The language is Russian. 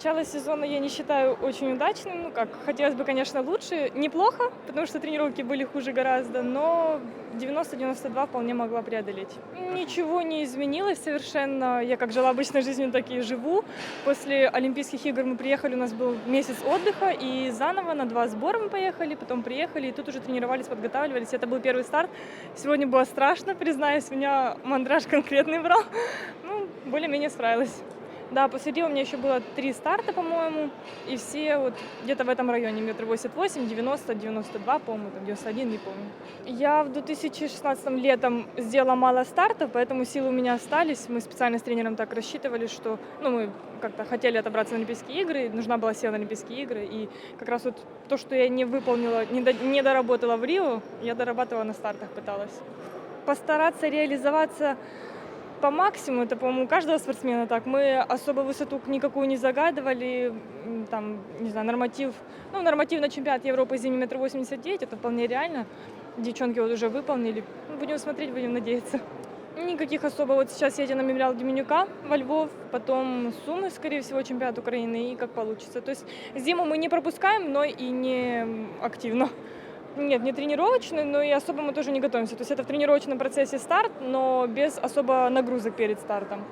Начало сезона я не считаю очень удачным. Ну как, хотелось бы, конечно, лучше. Неплохо, потому что тренировки были хуже гораздо, но 90-92 вполне могла преодолеть. Ничего не изменилось совершенно. Я как жила обычной жизнью, так и живу. После Олимпийских игр мы приехали, у нас был месяц отдыха, и заново на два сбора мы поехали, потом приехали, и тут уже тренировались, подготавливались. Это был первый старт. Сегодня было страшно, признаюсь, меня мандраж конкретный брал. Ну, более-менее справилась. Да, посреди у меня еще было три старта, по-моему, и все вот где-то в этом районе, метр восемьдесят восемь, 90, 92, по-моему, там 91, не помню. Я в 2016 летом сделала мало стартов, поэтому силы у меня остались. Мы специально с тренером так рассчитывали, что, ну, мы как-то хотели отобраться на Олимпийские игры, нужна была сила на Олимпийские игры, и как раз вот то, что я не выполнила, не доработала в Рио, я дорабатывала на стартах, пыталась. Постараться реализоваться по максимуму, это, по-моему, у каждого спортсмена так. Мы особо высоту никакую не загадывали, там, не знаю, норматив, ну, норматив на чемпионат Европы зимний метр восемьдесят девять, это вполне реально. Девчонки вот уже выполнили. Ну, Будем смотреть, будем надеяться. Никаких особо. Вот сейчас едем на мемориал Деменюка во Львов, потом Сумы, скорее всего, чемпионат Украины, и как получится. То есть зиму мы не пропускаем, но и не активно. Нет, не тренировочный, но и особо мы тоже не готовимся. То есть это в тренировочном процессе старт, но без особо нагрузок перед стартом.